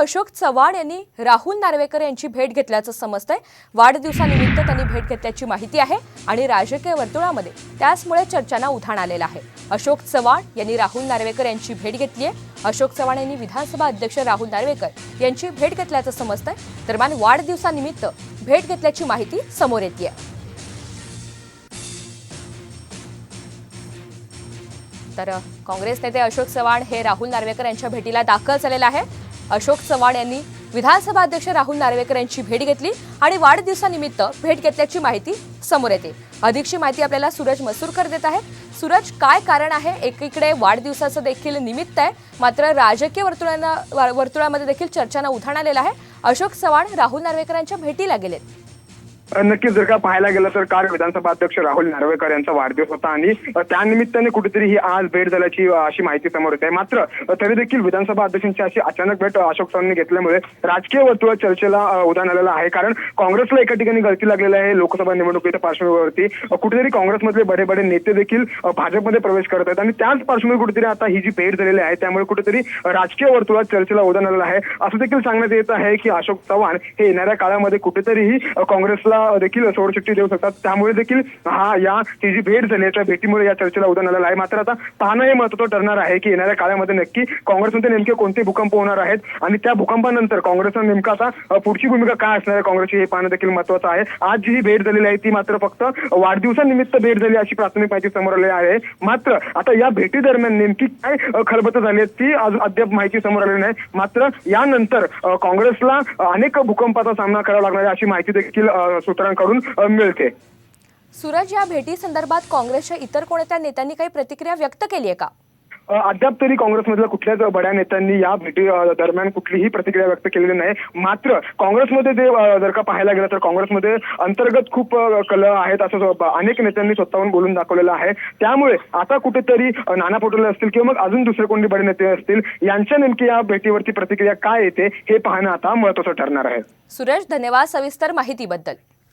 अशोक चव्हाण यांनी राहुल नार्वेकर यांची भेट घेतल्याचं समजतंय. वाढदिवसानिमित्त त्यांनी भेट घेतल्याची माहिती आहे आणि राजकीय वर्तुळामध्ये त्याचमुळे चर्चांना उधाण आलेलं आहे. अशोक चव्हाण यांनी राहुल नार्वेकर यांची भेट घेतली आहे. अशोक चव्हाण यांनी विधानसभा अध्यक्ष राहुल नार्वेकर यांची भेट घेतल्याचं समजतंय. दरम्यान वाढदिवसानिमित्त भेट घेतल्याची माहिती समोर येते तर काँग्रेस नेते अशोक चव्हाण हे राहुल नार्वेकर यांच्या भेटीला दाखल झालेला आहे अशोक चव्हाण यांनी विधानसभा अध्यक्ष राहुल नार्वेकर यांची भेट घेतली आणि वाढदिवसानिमित्त भेट घेतल्याची माहिती समोर येते. अधिकची माहिती आपल्याला सूरज मसूरकर देत आहेत सूरज काय कारण आहे? एकीकडे वाढदिवसाचं देखील निमित्त आहे. मात्र राजकीय वर्तुळांना वर्तुळामध्ये देखील चर्चांना उधाण आलेलं आहे. अशोक चव्हाण राहुल नार्वेकर यांच्या भेटीला गेलेत. नक्कीच जर का पाहायला गेलं तर काल विधानसभा अध्यक्ष राहुल नार्वेकर यांचा वाढदिवस होता आणि त्यानिमित्ताने कुठेतरी ही आज भेट झाल्याची अशी माहिती समोर येते. मात्र तरी देखील विधानसभा अध्यक्षांची अशी अचानक भेट अशोक चव्हाणांनी घेतल्यामुळे राजकीय वर्तुळात चर्चेला उदाहरण आलेलं आहे. कारण काँग्रेसला एका ठिकाणी गळती लागलेली आहे लोकसभा निवडणुकीच्या पार्श्वभूमीवरती. कुठेतरी काँग्रेसमधले बडे बडे नेते देखील भाजपमध्ये प्रवेश करत आहेत. आणि त्याच पार्श्वभूमीवर कुठेतरी आता ही जी भेट झालेली आहे त्यामुळे कुठेतरी राजकीय वर्तुळात चर्चेला उदाहरण आलेलं आहे. असं देखील सांगण्यात येत आहे की अशोक चव्हाण हे येणाऱ्या काळामध्ये कुठेतरीही काँग्रेसला देखील सोडशक्ती देऊ शकतात. त्यामुळे देखील हा या ही जी भेट झाली त्या भेटीमुळे या चर्चेला उदाहरण आलेलं आहे. मात्र आता पाहणं हे महत्त्व ठरणार आहे की येणाऱ्या काळामध्ये नक्की काँग्रेसमध्ये नेमके कोणते भूकंप होणार आहेत आणि त्या भूकंपानंतर काँग्रेसनं नेमका आता पुढची भूमिका काय असणार आहे काँग्रेसची हे पाहणं देखील महत्वाचं आहे. आज जी ही भेट झालेली आहे ती मात्र फक्त वाढदिवसानिमित्त भेट झाली अशी प्राथमिक माहिती समोर आली आहे. मात्र आता या भेटी दरम्यान नेमकी काय खलबत झाली आहे ती आज अद्याप माहिती समोर आलेली नाही. मात्र यानंतर काँग्रेसला अनेक भूकंपाचा सामना करावा लागणार आहे अशी माहिती देखील सूत्रांकडून मिळते. सूरज या भेटी संदर्भात काँग्रेसच्या इतर कोणत्या नेत्यांनी काही प्रतिक्रिया व्यक्त केली आहे का? अद्याप तरी काँग्रेसमधल्या कुठल्याच बड्या नेत्यांनी या भेटी दरम्यान कुठलीही प्रतिक्रिया व्यक्त केलेली नाही. मात्र काँग्रेसमध्ये ते अ, जर का पाहायला गेलं तर काँग्रेसमध्ये अंतर्गत खूप कल आहेत असं ज- अनेक नेत्यांनी स्वतःहून बोलून दाखवलेलं आहे. त्यामुळे आता कुठेतरी नाना पटोले असतील किंवा मग अजून दुसरे कोणते बडे नेते असतील यांच्या नेमकी या भेटीवरती प्रतिक्रिया काय येते हे पाहणं आता महत्वाचं ठरणार आहे. सूरज धन्यवाद सविस्तर माहितीबद्दल.